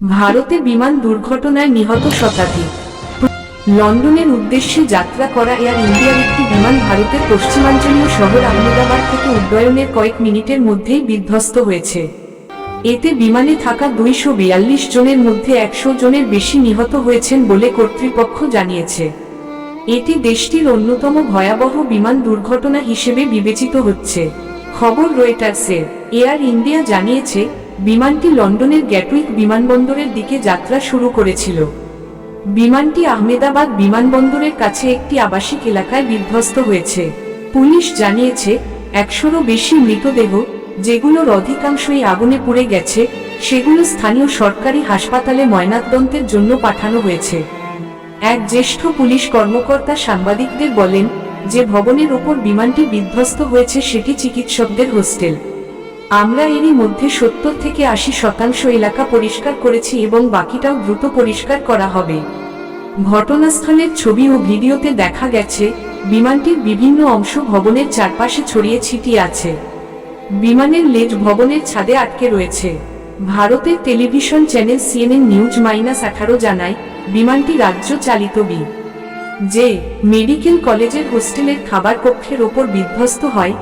ভারতে বিমান দুর্ঘটনায় নিহত শতাধিক। লন্ডনের উদ্দেশ্যে যাত্রা করা এয়ার ইন্ডিয়ার একটি বিমান ভারতের পশ্চিমাঞ্চলীয় শহর আহমেদাবাদ থেকে উড্ডয়নের কয়েক মিনিটের মধ্যেই বিধ্বস্ত হয়েছে। এতে বিমানে থাকা দুইশো বিয়াল্লিশ জনের মধ্যে একশো জনের বেশি নিহত হয়েছেন বলে কর্তৃপক্ষ জানিয়েছে। এটি দেশটির অন্যতম ভয়াবহ বিমান দুর্ঘটনা হিসেবে বিবেচিত হচ্ছে। খবর রয়টার্সের। এয়ার ইন্ডিয়া জানিয়েছে বিমানটি লন্ডনের গ্যাটউইক বিমানবন্দরের দিকে যাত্রা শুরু করেছিল। বিমানটি আহমেদাবাদ বিমানবন্দরের কাছে একটি আবাসিক এলাকায় বিধ্বস্ত হয়েছে। পুলিশ জানিয়েছে, একশোরও বেশি মৃতদেহ, যেগুলোর অধিকাংশই আগুনে পুড়ে গেছে, সেগুলো স্থানীয় সরকারি হাসপাতালে ময়নাতদন্তের জন্য পাঠানো হয়েছে। এক জ্যেষ্ঠ পুলিশ কর্মকর্তা সাংবাদিকদের বলেন, যে ভবনের ওপর বিমানটি বিধ্বস্ত হয়েছে সেটি চিকিৎসকদের হোস্টেল। আমরা এরই মধ্যে সত্তর থেকে আশি শতাংশ এলাকা পরিষ্কার করেছি এবং বাকিটাও দ্রুত পরিষ্কার করা হবে। ঘটনাস্থলের ছবি ও ভিডিওতে দেখা গেছে, বিমানটির বিভিন্ন অংশ ভবনের চারপাশে ছড়িয়ে ছিটিয়ে আছে। বিমানের লেজ ভবনের ছাদে আটকে রয়েছে। ভারতের television channel CNN news minus আঠারো জানায়, বিমানটি রাজ্য চালিত বি। যে মেডিকেল কলেজের হোস্টেলের খাবার কক্ষের ওপর বিধ্বস্ত হয়